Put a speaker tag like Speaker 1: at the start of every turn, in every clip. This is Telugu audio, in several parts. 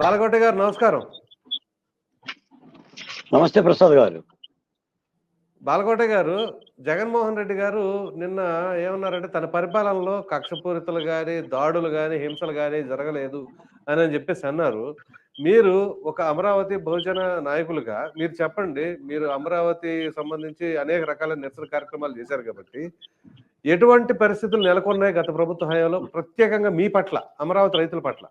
Speaker 1: బాలకోట గారు నమస్కారం.
Speaker 2: నమస్తే ప్రసాద్ గారు.
Speaker 1: బాలకోట గారు జగన్మోహన్ రెడ్డి గారు నిన్న ఏమన్నారంటే తన పరిపాలనలో కక్షపూరితలు కానీ దాడులు కానీ హింసలు కానీ జరగలేదు అని అని చెప్పేసి అన్నారు. మీరు ఒక అమరావతి బహుజన నాయకులుగా మీరు చెప్పండి మీరు అమరావతి సంబంధించి అనేక రకాల నిరసన కార్యక్రమాలు చేశారు కాబట్టి ఎటువంటి పరిస్థితులు నెలకొన్నాయి గత ప్రభుత్వ హయాంలో? ప్రత్యేకంగా మీ పట్ల అమరావతి రైతుల పట్ల.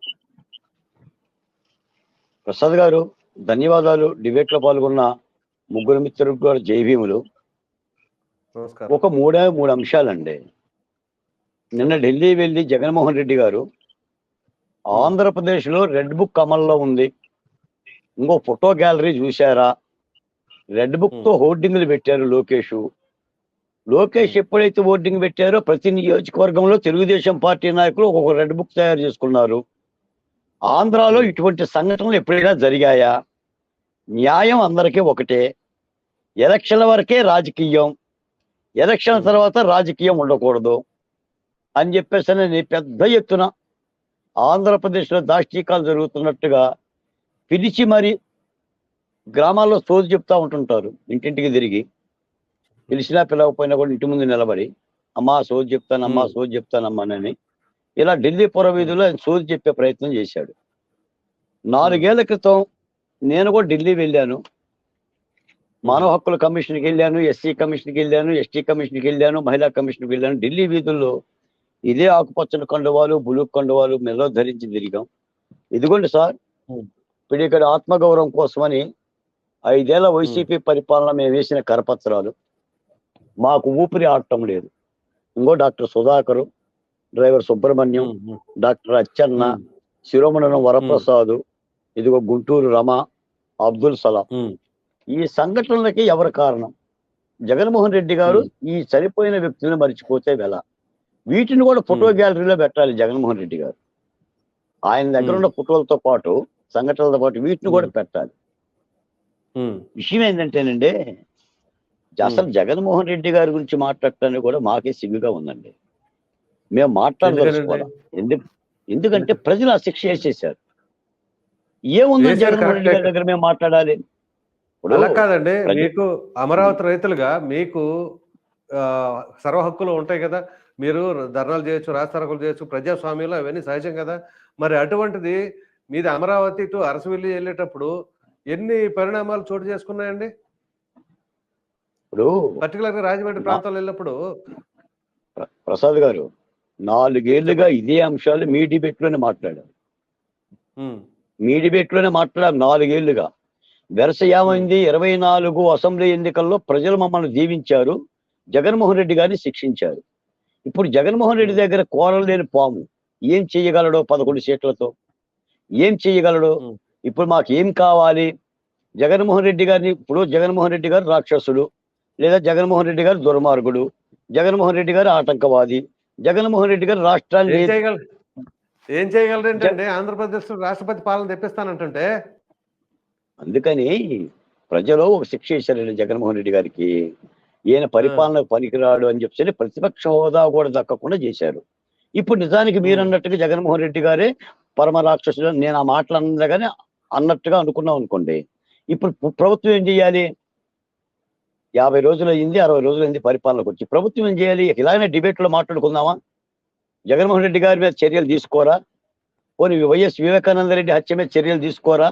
Speaker 2: ప్రసాద్ గారు ధన్యవాదాలు. డిబేట్లో పాల్గొన్న ముగ్గురు మిత్రులకు కూడా జై భీములు.
Speaker 1: నమస్కారం.
Speaker 2: ఒక మూడే మూడు అంశాలండి. నిన్న ఢిల్లీ వెళ్ళి జగన్మోహన్ రెడ్డి గారు ఆంధ్రప్రదేశ్లో రెడ్ బుక్ అమల్లో ఉంది. ఇంకో ఫోటో గ్యాలరీ చూశారా? రెడ్ బుక్తో హోర్డింగ్లు పెట్టారు లోకేష్. లోకేష్ ఎప్పుడైతే హోర్డింగ్ పెట్టారో ప్రతి నియోజకవర్గంలో తెలుగుదేశం పార్టీ నాయకులు ఒక్కొక్క రెడ్ బుక్ తయారు చేసుకున్నారు. ఆంధ్రాలో ఇటువంటి సంఘటనలు ఎప్పుడైనా జరిగాయా? న్యాయం అందరికీ ఒకటే. ఎలక్షన్ల వరకే రాజకీయం. ఎలక్షన్ తర్వాత రాజకీయం ఉండకూడదు అని చెప్పేసి నేను పెద్ద ఎత్తున ఆంధ్రప్రదేశ్లో దాష్టీకాలు జరుగుతున్నట్టుగా పిలిచి మరి గ్రామాల్లో సోది చెప్తా ఉంటుంటారు. ఇంటింటికి తిరిగి పిలిచినా పిలవకపోయినా కూడా ఇంటి ముందు నిలబడి అమ్మా సోది చెప్తానమ్మా. సోది చెప్తానమ్మానని ఇలా ఢిల్లీ పుర వీధిలో ఆయన సోది చెప్పే ప్రయత్నం చేశాడు. నాలుగేళ్ళ క్రితం నేను కూడా ఢిల్లీ వెళ్ళాను. మానవ హక్కుల కమిషన్కి వెళ్ళాను ఎస్సీ కమిషన్కి వెళ్ళాను ఎస్టీ కమిషన్కి వెళ్ళాను మహిళా కమిషన్కి వెళ్ళాను. ఢిల్లీ వీధుల్లో ఇదే ఆకుపచ్చని కండువాలు బులుగు కండువాలు మెల్లో ధరించి తిరిగాం. ఇదిగోండి సార్. ఇప్పుడు ఇక్కడ ఆత్మగౌరవం కోసమని ఐదేళ్ళ వైసీపీ పరిపాలన మేము వేసిన కరపత్రాలు. మాకు ఊపిరి ఆడటం లేదు. ఇంకో doctor Sudhakar driver Subrahmanyam doctor Acchanna శిరోమణనం Varaprasad ఇదిగో గుంటూరు రమ అబ్దుల్ సలాం. ఈ సంఘటనలకి ఎవరు కారణం? జగన్మోహన్ రెడ్డి గారు ఈ చనిపోయిన వ్యక్తులను మర్చిపోతే వెల వీటిని కూడా ఫోటో. గ్యాలరీలో పెట్టాలి జగన్మోహన్ రెడ్డి గారు. ఆయన దగ్గర ఉన్న ఫోటోలతో పాటు సంఘటనలతో పాటు వీటిని కూడా. పెట్టాలి. విషయం ఏంటంటేనండి అసలు జగన్మోహన్ రెడ్డి గారి గురించి మాట్లాడటానికి కూడా మాకే సిగ్గుగా ఉందండి. మేము మాట్లాడదలుచుకోవాలి. ఎందుకు ఎందుకంటే ప్రజలు ఆ శిక్ష వేసేసారు ఏముందో
Speaker 1: వేశారు,
Speaker 2: జగన్మోహన్ రెడ్డి గారి. దగ్గర మేము మాట్లాడాలి.
Speaker 1: అలా కాదండి మీకు అమరావతి రైతులుగా మీకు సర్వ హక్కులు ఉంటాయి కదా. మీరు ధర్నాలు చేయొచ్చు రాస్తారోకలు చేయొచ్చు ప్రజాస్వామ్యంలో అవన్నీ సహజం కదా. మరి అటువంటిది మీది అమరావతి టు అరసవెల్లి వెళ్ళేటప్పుడు ఎన్ని పరిణామాలు చోటు చేసుకున్నాయండి?
Speaker 2: ఇప్పుడు
Speaker 1: పర్టికులర్గా రాజమండ్రి ప్రాంతాల్లో వెళ్ళినప్పుడు?
Speaker 2: ప్ర- ప్రసాద్ గారు నాలుగేళ్ళుగా ఇదే అంశాలు మీ డిబేట్లోనే మాట్లాడారు
Speaker 1: ఉమ్,
Speaker 2: మీ డిబేట్లోనే మాట్లాడారు నాలుగేళ్ళుగా. వెరస ఏమైంది ఇరవై నాలుగు అసెంబ్లీ ఎన్నికల్లో ప్రజలు మమ్మల్ని దీవించారు. జగన్మోహన్ రెడ్డి గారిని శిక్షించారు. ఇప్పుడు జగన్మోహన్ రెడ్డి దగ్గర కోరలు లేని పాము. ఏం చేయగలడో పదకొండు సీట్లతో? ఏం చేయగలడు. ఇప్పుడు మాకు ఏం కావాలి? జగన్మోహన్ రెడ్డి గారిని ఇప్పుడు జగన్మోహన్ రెడ్డి గారు రాక్షసుడు లేదా జగన్మోహన్ రెడ్డి గారు దుర్మార్గుడు జగన్మోహన్ రెడ్డి గారు ఆటంకవాది జగన్మోహన్ రెడ్డి గారు రాష్ట్రాన్ని
Speaker 1: ఏం చేయగల ఏం చేయగలరు ఏంటంటే ఆంధ్రప్రదేశ్లో రాష్ట్రపతి పాలన తెప్పిస్తానంటుంటే?
Speaker 2: అందుకని ప్రజలు ఒక శిక్ష వేశారండి జగన్మోహన్ రెడ్డి గారికి. ఈయన పరిపాలనకు పనికిరాడు అని చెప్పి ప్రతిపక్ష హోదా కూడా దక్కకుండా చేశారు. ఇప్పుడు నిజానికి మీరు. అన్నట్టుగా జగన్మోహన్ రెడ్డి గారే పరమ రాక్షసుడు నేను ఆ మాటలు అన్నగానే అన్నట్టుగా అనుకున్నాం అనుకోండి. ఇప్పుడు ప్ర- ప్రభుత్వం ఏం చేయాలి? యాభై రోజులు అయింది అరవై రోజులు అయింది పరిపాలనకు వచ్చి ప్రభుత్వం ఏం చేయాలి? ఇలానే debate లో మాట్లాడుకుందామా? జగన్మోహన్ రెడ్డి గారి మీద చర్యలు తీసుకోరా? పోనీ వైఎస్ వివేకానంద రెడ్డి హత్య మీద చర్యలు తీసుకోరా?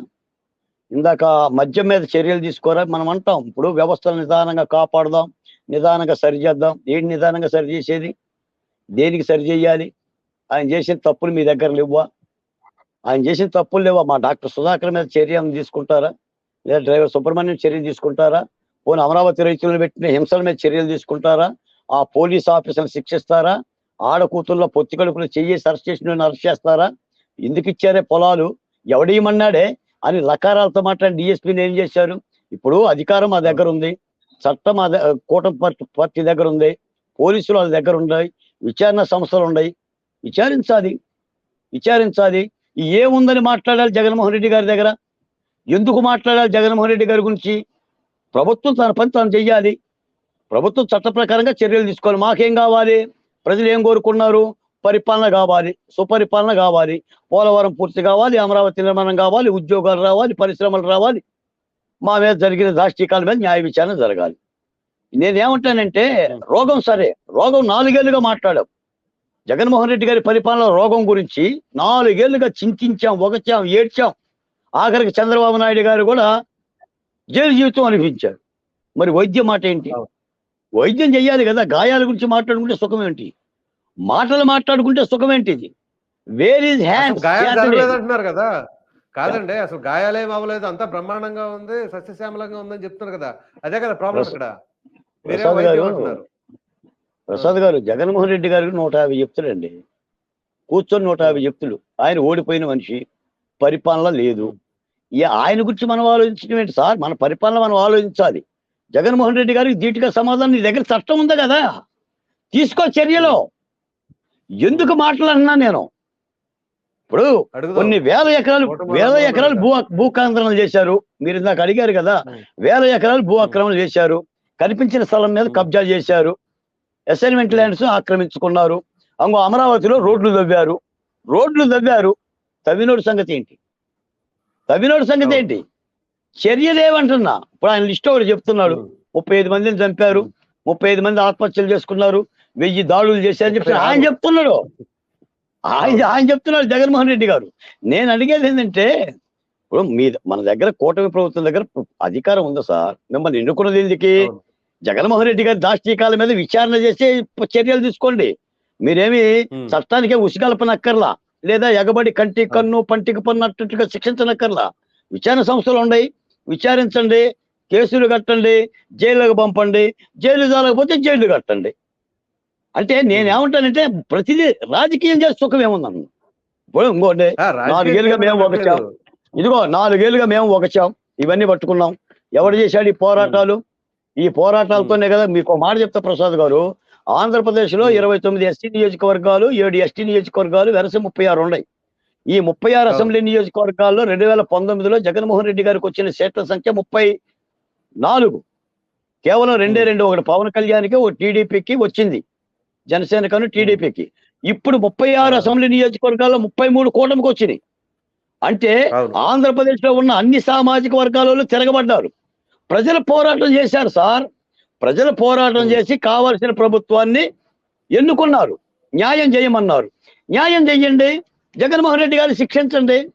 Speaker 2: ఇందాక మద్యం మీద చర్యలు తీసుకోరా? మనం అంటాం ఇప్పుడు వ్యవస్థలు నిదానంగా కాపాడదాం నిదానంగా సరిచేద్దాం ఏంటి నిదానంగా సరి చేసేది? దేనికి సరిచేయాలి ఆయన చేసిన తప్పులు మీ దగ్గర లేవా? ఆయన చేసిన తప్పులు లేవా? మా డాక్టర్ సుధాకర్ మీద చర్యలు తీసుకుంటారా? లేదా డ్రైవర్ సుబ్రహ్మణ్యం చర్యలు తీసుకుంటారా? పోనీ అమరావతి రైతులను పెట్టిన హింసల మీద చర్యలు తీసుకుంటారా? ఆ పోలీస్ ఆఫీసర్ని శిక్షిస్తారా? ఆడకూతుల్లో పొత్తి కడుపులు చెయ్యి అరెస్ట్ చేసిన అరెస్ట్ చేస్తారా? ఎందుకు ఇచ్చారే పొలాలు? ఎవడేయమన్నాడే అని లకారాలతో మాట్లాడి డిఎస్పీని ఏం చేశారు? ఇప్పుడు అధికారం మా దగ్గర ఉంది. చట్టం మా కూటమి పార్టీ పార్టీ దగ్గర ఉంది. పోలీసులు వాళ్ళ దగ్గర ఉన్నాయి. విచారణ సంస్థలు ఉన్నాయి. విచారించాలి. విచారించాలి. ఏముందని మాట్లాడాలి జగన్మోహన్ రెడ్డి గారి దగ్గర? ఎందుకు మాట్లాడాలి జగన్మోహన్ రెడ్డి గారి గురించి? ప్రభుత్వం తన పని తాను చెయ్యాలి. ప్రభుత్వం చట్ట ప్రకారంగా చర్యలు తీసుకోవాలి. మాకేం కావాలి? ప్రజలు ఏం కోరుకున్నారు? పరిపాలన కావాలి సుపరిపాలన కావాలి పోలవరం పూర్తి కావాలి అమరావతి నిర్మాణం కావాలి ఉద్యోగాలు రావాలి పరిశ్రమలు రావాలి. మా మీద జరిగిన దాష్టికాల మీద న్యాయ విచారణ జరగాలి. నేనేమంటానంటే రోగం సరే రోగం నాలుగేళ్ళుగా మాట్లాడాం. జగన్మోహన్ రెడ్డి గారి పరిపాలన రోగం గురించి నాలుగేళ్ళుగా చింతించాం ఒకచాం ఏడ్చాం. ఆఖరికి చంద్రబాబు నాయుడు గారు కూడా జైలు జీవితం అనిపించారు. మరి వైద్యం మాట ఏంటి? వైద్యం చెయ్యాలి కదా గాయాల గురించి మాట్లాడుకుంటే సుఖం ఏంటి మాటలు మాట్లాడుకుంటే సుఖం ఏంటిది వేర్ ఇస్ హ్యాండ్
Speaker 1: అంటున్నారు కదా. కాదండి అసలు గాయాలేం అవ్వలేదు అంతా బ్రహ్మాండంగా ఉంది సస్యశ్యామలంగా ఉందని చెప్తున్నారు కదా. అదే కదా ప్రాబ్లం ఇక్కడ.
Speaker 2: ప్రసాద్ గారు ప్రసాద్ గారు జగన్మోహన్ రెడ్డి గారికి నూట యాభై చెప్తులండి కూర్చొని నూట యాభై చెప్తులు. ఆయన ఓడిపోయిన మనిషి పరిపాలన లేదు. ఈ ఆయన గురించి మనం ఆలోచించడం ఏంటి సార్? మన పరిపాలన మనం ఆలోచించాలి. జగన్మోహన్ రెడ్డి గారికి ధీటుగా సమాధానం నీ దగ్గర చట్టం ఉంది కదా? తీసుకో చర్యలో. ఎందుకు మాట్లాడుతున్నా నేను? ఇప్పుడు కొన్ని వేల ఎకరాలు వేల ఎకరాలు? భూ భూకాంతరణలు చేశారు. మీరు ఇందాక అడిగారు కదా. వేల ఎకరాలు భూ ఆక్రమణ చేశారు. కనిపించిన స్థలం మీద. కబ్జా చేశారు. Assignment lands ఆక్రమించుకున్నారు. అంగో అమరావతిలో రోడ్లు తవ్వారు. రోడ్లు తవ్వారు. తవ్వినోడు సంగతి ఏంటి? తవ్వినోడు సంగతి. ఏంటి? చర్యలేమంటున్నా ఇప్పుడు ఆయన లిస్ట్ ఒకటి చెప్తున్నాడు. ముప్పై ఐదు మందిని చంపారు. ముప్పై ఐదు మంది ఆత్మహత్యలు చేసుకున్నారు. వెయ్యి దాడులు చేశారని
Speaker 1: ముప్పై
Speaker 2: ఆయన. చెప్తున్నాడు. ఆయన ఆయన చెప్తున్నాడు జగన్మోహన్ రెడ్డి గారు. నేను అడిగేది ఏంటంటే ఇప్పుడు మీ మన దగ్గర కూటమి ప్రభుత్వం దగ్గర అధికారం ఉందా సార్? మిమ్మల్ని ఎన్నుకున్నది ఎందుకు. జగన్మోహన్ రెడ్డి గారి దాష్టీకాల మీద విచారణ చేసి చర్యలు తీసుకోండి. మీరేమి. చట్టానికే ఉసిగల్పనక్కర్లా. లేదా ఎగబడి కంటి కన్ను పంటికి పన్ను అన్నట్టుగా శిక్షించనక్కర్లా. విచారణ సంస్థలు ఉన్నాయి విచారించండి కేసులు కట్టండి జైలుకు పంపండి జైలు చాలకపోతే జైలు కట్టండి. అంటే నేనేమంటానంటే ప్రతిదీ రాజకీయం చేసి సుఖం ఏముందన్న? ఇప్పుడు ఇంకోటి నాలుగేళ్ళుగా మేము ఒక
Speaker 1: లేదు.
Speaker 2: ఇదిగో నాలుగేళ్ళుగా మేము ఒకచాం. ఇవన్నీ పట్టుకున్నాం. ఎవడు చేశాడు ఈ పోరాటాలు? ఈ పోరాటాలతోనే కదా మీకు మాట చెప్తా ప్రసాద్ గారు. ఆంధ్రప్రదేశ్లో
Speaker 1: Hmm.
Speaker 2: ఇరవై తొమ్మిది ఎస్టీ నియోజకవర్గాలు ఏడు ఎస్టీ నియోజకవర్గాలు వెరస ముప్పై ఆరు ఉన్నాయి. ఈ ముప్పై ఆరు. అసెంబ్లీ నియోజకవర్గాల్లో రెండు వేల పంతొమ్మిదిలో జగన్మోహన్ రెడ్డి గారికి వచ్చిన సీట్ల సంఖ్య ముప్పై నాలుగు కేవలం రెండే. రెండు ఒకటి పవన్ కళ్యాణ్కి ఒక టీడీపీకి వచ్చింది జనసేనకను టీడీపీకి ఇప్పుడు ముప్పై ఆరు. అసెంబ్లీ నియోజకవర్గాల్లో ముప్పై మూడు కూటమికి వచ్చినాయి అంటే
Speaker 1: అవును.
Speaker 2: ఆంధ్రప్రదేశ్లో ఉన్న అన్ని సామాజిక వర్గాలలో తిరగబడ్డారు ప్రజలు పోరాటం చేశారు సార్ ప్రజలు పోరాటం. చేసి కావాల్సిన ప్రభుత్వాన్ని ఎన్నుకున్నారు న్యాయం చేయమన్నారు న్యాయం చెయ్యండి జగన్మోహన్ రెడ్డి గారిని శిక్షించండి.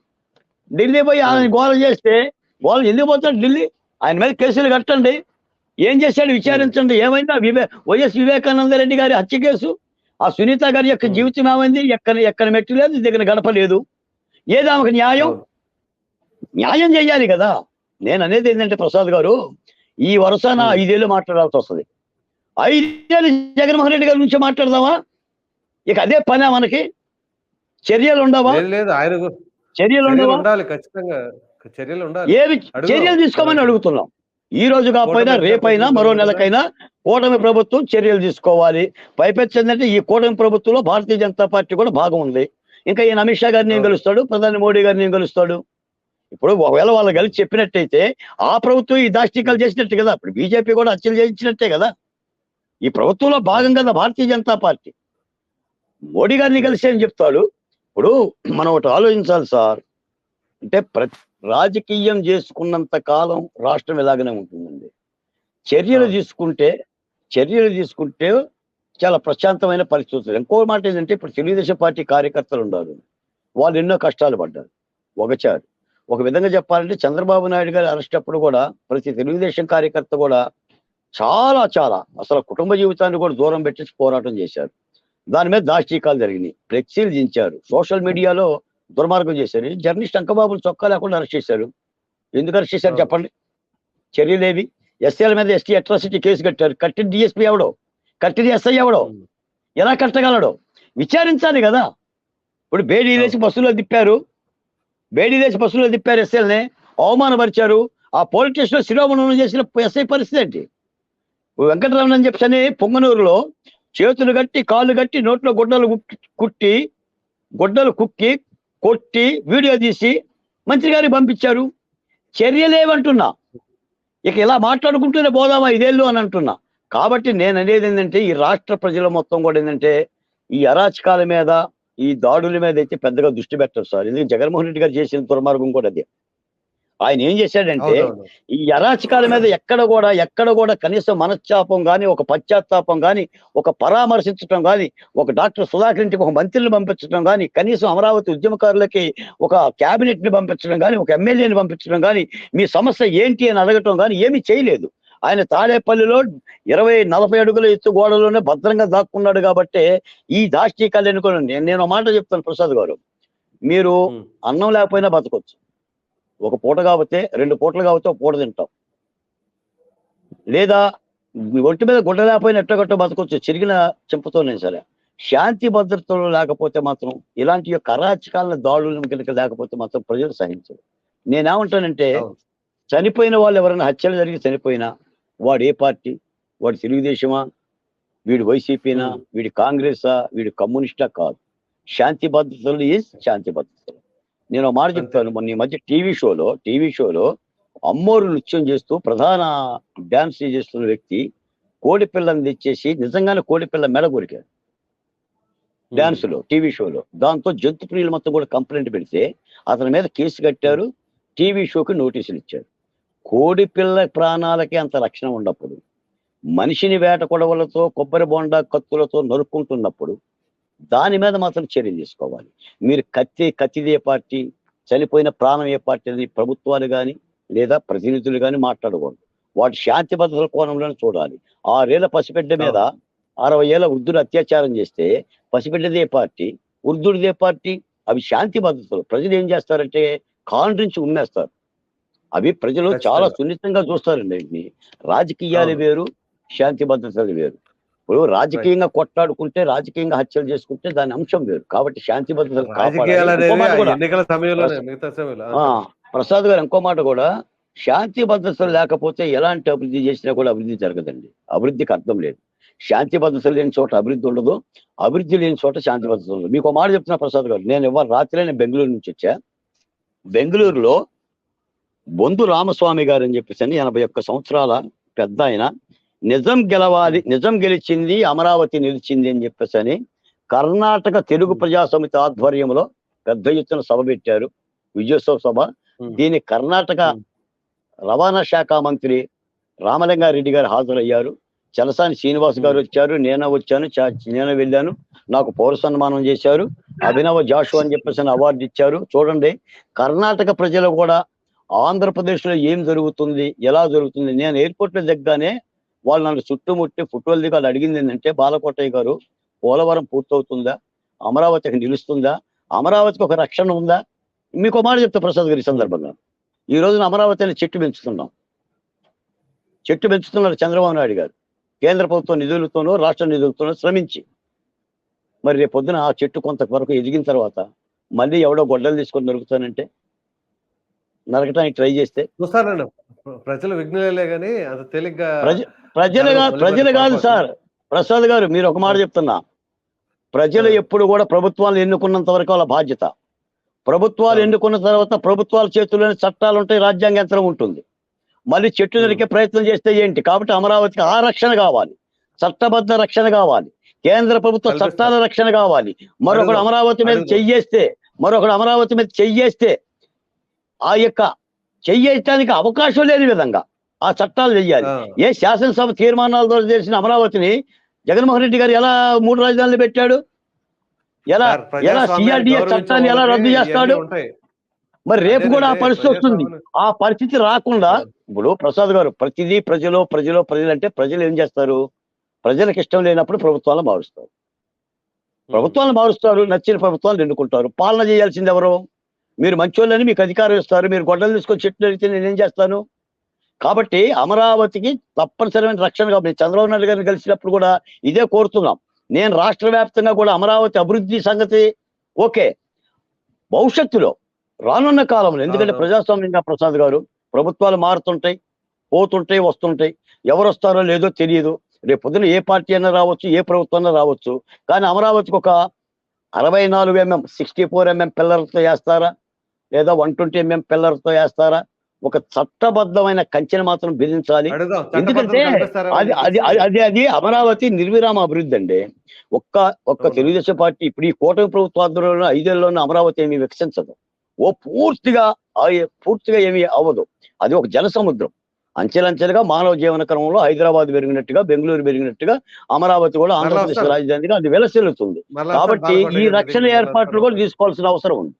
Speaker 2: ఢిల్లీ పోయి ఆయన
Speaker 1: Hmm.
Speaker 2: గోల చేస్తే గోల ఎందుకు పోతాడు ఢిల్లీ? ఆయన మీద కేసులు కట్టండి. ఏం చేశాడు విచారించండి. ఏమైందా వివే వైఎస్ వివేకానంద రెడ్డి గారి హత్య కేసు? ఆ సునీత గారి యొక్క
Speaker 1: Hmm.
Speaker 2: జీవితం ఏమైంది? ఎక్కడ ఎక్కడ మెట్టు లేదు దిగిన గడప లేదు ఏది ఆమెకు న్యాయం. న్యాయం చెయ్యాలి కదా. నేను అనేది ఏంటంటే ప్రసాద్ గారు ఈ వరుస నా
Speaker 1: Hmm.
Speaker 2: ఐదేళ్ళు మాట్లాడాల్సి వస్తుంది. ఐదేళ్ళు జగన్మోహన్ రెడ్డి గారి గురించి మాట్లాడదామా? ఇక అదే పనా మనకి. చర్యలు ఉండవా?
Speaker 1: లేదు ఆయన
Speaker 2: చర్యలు
Speaker 1: ఉండాలి ఖచ్చితంగా. చర్యలు ఉండాలి.
Speaker 2: ఏవి. చర్యలు తీసుకోమని అడుగుతున్నాం. ఈ రోజు కాకపోయినా రేపైనా మరో. నెలకైనా కూటమి ప్రభుత్వం చర్యలు తీసుకోవాలి. పైపెచ్చి ఏంటంటే ఈ కూటమి ప్రభుత్వంలో భారతీయ జనతా పార్టీ కూడా భాగం ఉంది. ఇంకా ఈయన అమిత్ షా గారిని ఏం. గెలుస్తాడు? ప్రధాని మోడీ గారిని ఏం గెలుస్తాడు? ఇప్పుడు ఒకవేళ వాళ్ళు కలిసి చెప్పినట్టయితే ఆ ప్రభుత్వం ఈ దాష్టికాలు చేసినట్టు కదా. ఇప్పుడు బీజేపీ కూడా హత్యలు చేయించినట్టే కదా. ఈ ప్రభుత్వంలో భాగం కదా భారతీయ జనతా పార్టీ. మోడీ గారిని కలిసి ఏం చెప్తాడు. ఇప్పుడు మనం ఒకటి ఆలోచించాలి సార్. అంటే ప్రతి రాజకీయం చేసుకున్నంత కాలం రాష్ట్రం ఇలాగనే ఉంటుందండి. చర్యలు. తీసుకుంటే చర్యలు తీసుకుంటే చాలా ప్రశాంతమైన పరిస్థితులు ఇంకో మాట ఏంటంటే ఇప్పుడు తెలుగుదేశం పార్టీ కార్యకర్తలు ఉన్నారు. వాళ్ళు ఎన్నో కష్టాలు పడ్డారు. ఒకచారు. ఒక విధంగా చెప్పాలంటే చంద్రబాబు నాయుడు గారి అరెస్ట్ అప్పుడు కూడా ప్రతి తెలుగుదేశం కార్యకర్త కూడా చాలా చాలా అసలు కుటుంబ జీవితాన్ని కూడా దూరం పెట్టేసి పోరాటం చేశారు. దాని మీద దాష్టీకాలు జరిగినాయి. ఫ్లెక్సీలు దించారు సోషల్ మీడియాలో దుర్మార్గం చేశారు. జర్నలిస్ట్ అంకబాబులు చొక్కా లేకుండా అరెస్ట్ చేశారు. ఎందుకు అరెస్ట్ చేశారు. చెప్పండి. చర్యలేవి. ఎస్సీల మీద ఎస్టీ అట్రాసిటీ కేసు కట్టారు. కట్టిన డిఎస్పీ ఎవడో? కట్టిన ఎస్ఐ ఎవడో. ఎలా కట్టగలడు? విచారించాలి కదా. ఇప్పుడు బేడీ లేచి బస్సులో తిప్పారు. బేడీ లేచి బస్సులో తిప్పారు ఎస్ఐల్ని అవమానపరిచారు. ఆ పోలీస్ స్టేషన్లో శిరోమణం చేసిన ఎస్ఐ పరిస్థితి ఏంటి? వెంకటరమణ అని చెప్పని పొంగనూరులో చేతులు కట్టి కాళ్ళు కట్టి నోట్లో గుడ్డలు కుట్టి- గుడ్డలు కుక్కి కొట్టి వీడియో తీసి మంత్రి గారికి పంపించారు. చర్యలేవంటున్నా ఇక ఇలా మాట్లాడుకుంటూనే పోదామా ఇదేళ్ళు అని అంటున్నా. కాబట్టి నేను అనేది ఏంటంటే ఈ రాష్ట్ర ప్రజల మొత్తం కూడా ఏంటంటే ఈ అరాచకాల మీద ఈ దాడుల మీద అయితే పెద్దగా దృష్టి పెట్టరు సార్. ఎందుకంటే జగన్మోహన్ రెడ్డి గారు చేసిన దుర్మార్గం కూడా అదే. ఆయన ఏం చేశాడంటే. ఈ అరాచకాల మీద ఎక్కడ కూడా ఎక్కడ కూడా కనీసం మనశ్చాపం గాని ఒక పశ్చాత్తాపం గాని ఒక పరామర్శించడం గాని ఒక డాక్టర్ సుధాకర్ ఇంటికి ఒక మంత్రిని పంపించడం గాని కనీసం అమరావతి ఉద్యమకారులకి ఒక క్యాబినెట్ని పంపించడం గాని ఒక ఎమ్మెల్యేని పంపించడం గాని మీ సమస్య ఏంటి అని అడగటం గాని ఏమీ చేయలేదు ఆయన తాడేపల్లిలో ఇరవై నలభై అడుగుల ఎత్తు గోడలోనే భద్రంగా దాక్కున్నాడు కాబట్టి ఈ దాష్టీకాలు ఎన్నుకోండి నేను నేను ఒక మాట చెప్తాను ప్రసాద్ గారు మీరు. అన్నం లేకపోయినా బతకొచ్చు ఒక పూట కాకపోతే రెండు పూటలు కాకపోతే ఒక పూట తింటాం. లేదా ఒంటి మీద గుడ్డ లేకపోయినా ఎట్టగట్ట బతకొచ్చు. చిరిగిన చెంపుతోనే సరే. శాంతి భద్రతలు లేకపోతే మాత్రం ఇలాంటి యొక్క అరాచకాల దాడులను కనుక లేకపోతే మాత్రం ప్రజలు సహించరు. నేనేమంటానంటే. చనిపోయిన వాళ్ళు ఎవరైనా హత్యలు జరిగి చనిపోయినా వాడు ఏ పార్టీ? వాడు తెలుగుదేశమా? వీడు వైసీపీనా. వీడి కాంగ్రెసా? వీడు కమ్యూనిస్టా? కాదు. శాంతి భద్రతలు ఈజ్ శాంతి భద్రతలు నేను మాట. చెప్తాను. మొన్న ఈ మధ్య టీవీ షోలో టీవీ షోలో అమ్మోరు నృత్యం చేస్తూ ప్రధాన డాన్స్ చేస్తున్న వ్యక్తి కోడి పిల్లని తెచ్చేసి నిజంగానే కోడి పిల్ల మెడ కొరికాడు. డాన్స్లో టీవీ షోలో. దాంతో జంతు ప్రియులు మొత్తం కూడా కంప్లైంట్ పెడితే అతని మీద కేసు కట్టారు టీవీ షోకి నోటీసులు ఇచ్చారు. కోడి పిల్ల ప్రాణాలకి అంత రక్షణ ఉన్నప్పుడు మనిషిని వేట కొడవలతో కొబ్బరి బొండ కత్తులతో నరుక్కుంటున్నప్పుడు దాని మీద మాత్రం చర్యలు తీసుకోవాలి. మీరు కత్తి కత్తిదే పార్టీ చనిపోయిన ప్రాణం ఏ పార్టీ అని ప్రభుత్వాలు కానీ లేదా ప్రతినిధులు కానీ మాట్లాడకూడదు. వాటి శాంతి భద్రతల కోణంలోనే చూడాలి. ఆరేళ్ళ పసిబిడ్డ మీద అరవై ఏళ్ళ వృద్ధుడు అత్యాచారం చేస్తే పసిబిడ్డదే పార్టీ వృద్ధుడిదే పార్టీ అవి శాంతి భద్రతలు. ప్రజలు ఏం చేస్తారంటే కాండ్రించి ఉమ్మేస్తారు. అవి ప్రజలు. చాలా సున్నితంగా చూస్తారండి వీటిని. రాజకీయాలు. వేరు శాంతి భద్రతలు వేరు. ఇప్పుడు రాజకీయంగా కొట్లాడుకుంటే రాజకీయంగా హత్యలు చేసుకుంటే దాని అంశం వేరు. కాబట్టి శాంతి భద్రతలు ప్రసాద్ గారు ఇంకో మాట కూడా శాంతి భద్రతలు లేకపోతే ఎలాంటి అభివృద్ధి చేసినా కూడా అభివృద్ధి జరగదండి. అభివృద్ధికి అర్థం లేదు. శాంతి భద్రతలు లేని చోట అభివృద్ధి ఉండదు. అభివృద్ధి లేని చోట శాంతి భద్రత ఉండదు. మీకు మాట చెప్తున్నా ప్రసాద్ గారు. నేను ఇవాళ రాత్రి నేను బెంగళూరు నుంచి వచ్చా. బెంగళూరులో బొందు రామస్వామి గారు అని చెప్పేసి అని ఎనభై ఒక్క సంవత్సరాల పెద్ద ఆయన నిజం గెలవాలి నిజం గెలిచింది అమరావతి నిలిచింది అని చెప్పేసి అని కర్ణాటక తెలుగు ప్రజా సమితి ఆధ్వర్యంలో పెద్ద ఎత్తున సభ పెట్టారు. విజయోత్సవ సభ. దీని కర్ణాటక. రవాణా శాఖ మంత్రి రామలింగారెడ్డి గారు హాజరయ్యారు. చలసాని శ్రీనివాస్ గారు వచ్చారు. నేను వచ్చాను. నేను వెళ్ళాను. నాకు పౌర సన్మానం చేశారు. అభినవ జాషు అని చెప్పేసి అని అవార్డు ఇచ్చారు. చూడండి కర్ణాటక ప్రజలు కూడా ఆంధ్రప్రదేశ్లో ఏం జరుగుతుంది ఎలా జరుగుతుంది? నేను ఎయిర్పోర్ట్లో దిగ్గానే వాళ్ళు నన్ను చుట్టుముట్టి ఫుట్బాల్ దిగా వాళ్ళు అడిగింది ఏంటంటే బాలకోటయ్య గారు పోలవరం పూర్తవుతుందా? అమరావతికి నిలుస్తుందా? అమరావతికి ఒక రక్షణ ఉందా? మీకు మాట చెప్తా ప్రసాద్ గారి సందర్భంగా. ఈ రోజున అమరావతి అనే చెట్టు పెంచుతున్నాం. చెట్టు పెంచుతున్నారు చంద్రబాబు నాయుడు గారు. కేంద్ర ప్రభుత్వం నిధులతోనూ రాష్ట్ర నిధులతోనూ శ్రమించి. మరి రేపు పొద్దున ఆ చెట్టు కొంత వరకు ఎదిగిన తర్వాత మళ్ళీ ఎవడో గొడ్డలు తీసుకొని దొరుకుతానంటే నరకటానికి ట్రై చేస్తే
Speaker 1: చూస్తానండి ప్రజలు విఘ్నులే గానీ అంత తేలిగ్గా
Speaker 2: ప్రజ ప్రజలు కాదు ప్రజలు కాదు సార్. ప్రసాద్ గారు మీరు ఒక మాట చెప్తున్నా. ప్రజలు ఎప్పుడు కూడా ప్రభుత్వాలు ఎన్నుకున్నంత వరకు వాళ్ళ బాధ్యత. ప్రభుత్వాలు. ఎన్నుకున్న తర్వాత ప్రభుత్వాల చేతుల్లోనే చట్టాలు ఉంటాయి రాజ్యాంగ యంత్రం ఉంటుంది. మళ్ళీ చెట్టు నరికే ప్రయత్నం చేస్తే ఏంటి? కాబట్టి అమరావతికి ఆ రక్షణ కావాలి. చట్టబద్ధ రక్షణ కావాలి. కేంద్ర ప్రభుత్వ. చట్టాల రక్షణ కావాలి. మరొకడు. అమరావతి మీద. చెయ్యేస్తే మరొకడు అమరావతి మీద చెయ్యేస్తే ఆ యొక్క చెయ్యటానికి అవకాశం లేని విధంగా ఆ చట్టాలు చెయ్యాలి. ఏ శాసనసభ తీర్మానాలతో చేసిన అమరావతిని జగన్మోహన్ రెడ్డి గారు ఎలా మూడు రాజధానులు పెట్టాడు? ఎలా ఎలా సిఆర్డిఏ చట్టాన్ని ఎలా రద్దు చేస్తాడు. మరి రేపు కూడా ఆ పరిస్థితి వస్తుంది. ఆ పరిస్థితి రాకుండా ఇప్పుడు ప్రసాద్ గారు ప్రతిదీ ప్రజలు ప్రజలు ప్రజలు అంటే ప్రజలు ఏం చేస్తారు? ప్రజలకు ఇష్టం లేనప్పుడు ప్రభుత్వాలను మారుస్తారు. ప్రభుత్వాలను మారుస్తారు నచ్చిన ప్రభుత్వాలు ఎన్నుకుంటారు పాలన చేయాల్సింది ఎవరు? మీరు మంచోళ్ళని మీకు అధికారం ఇస్తారు. మీరు గొడ్డలు తీసుకొని చెట్లు నరికితే నేనేం చేస్తాను? కాబట్టి అమరావతికి తప్పనిసరిమైన రక్షణ కాబట్టి చంద్రబాబు నాయుడు గారిని కలిసినప్పుడు కూడా ఇదే కోరుతున్నాం. నేను రాష్ట్ర వ్యాప్తంగా కూడా అమరావతి అభివృద్ధి సంగతి ఓకే. భవిష్యత్తులో రానున్న కాలంలో ఎందుకంటే. ప్రజాస్వామ్యంగా ప్రసాద్ గారు ప్రభుత్వాలు మారుతుంటాయి పోతుంటాయి వస్తుంటాయి. ఎవరు వస్తారో లేదో తెలియదు. రేపు పొద్దున ఏ పార్టీ అయినా రావచ్చు ఏ ప్రభుత్వం అయినా రావచ్చు. కానీ అమరావతికి ఒక అరవై నాలుగు ఎంఎం సిక్స్టీ ఫోర్ ఎంఎం పిల్లర్తో వేస్తారా లేదా వన్ ట్వంటీ ఎంఎం పిల్లర్తో వేస్తారా? ఒక చట్టబద్ధమైన కంచెను మాత్రం
Speaker 1: అడుగుదాం
Speaker 2: ఎందుకంటే అది అది అది- అది అమరావతి నిర్విరామ అభివృద్ధి అండి. ఒక్క ఒక్క. తెలుగుదేశం పార్టీ ఇప్పుడు ఈ కూటమి ప్రభుత్వ ఆధ్వర్యంలో ఐదేళ్ళలో అమరావతి ఏమీ వికసించదు. ఓ పూర్తిగా పూర్తిగా ఏమీ అవ్వదు. అది ఒక జల సముద్రం. అంచెలంచెలుగా మానవ జీవన క్రమంలో హైదరాబాద్ పెరిగినట్టుగా బెంగళూరు పెరిగినట్టుగా అమరావతి కూడా ఆంధ్రప్రదేశ్. రాజధానిగా అది వెలసిల్లుతుంది. కాబట్టి ఈ రక్షణ ఏర్పాట్లు కూడా తీసుకోవాల్సిన అవసరం ఉంది.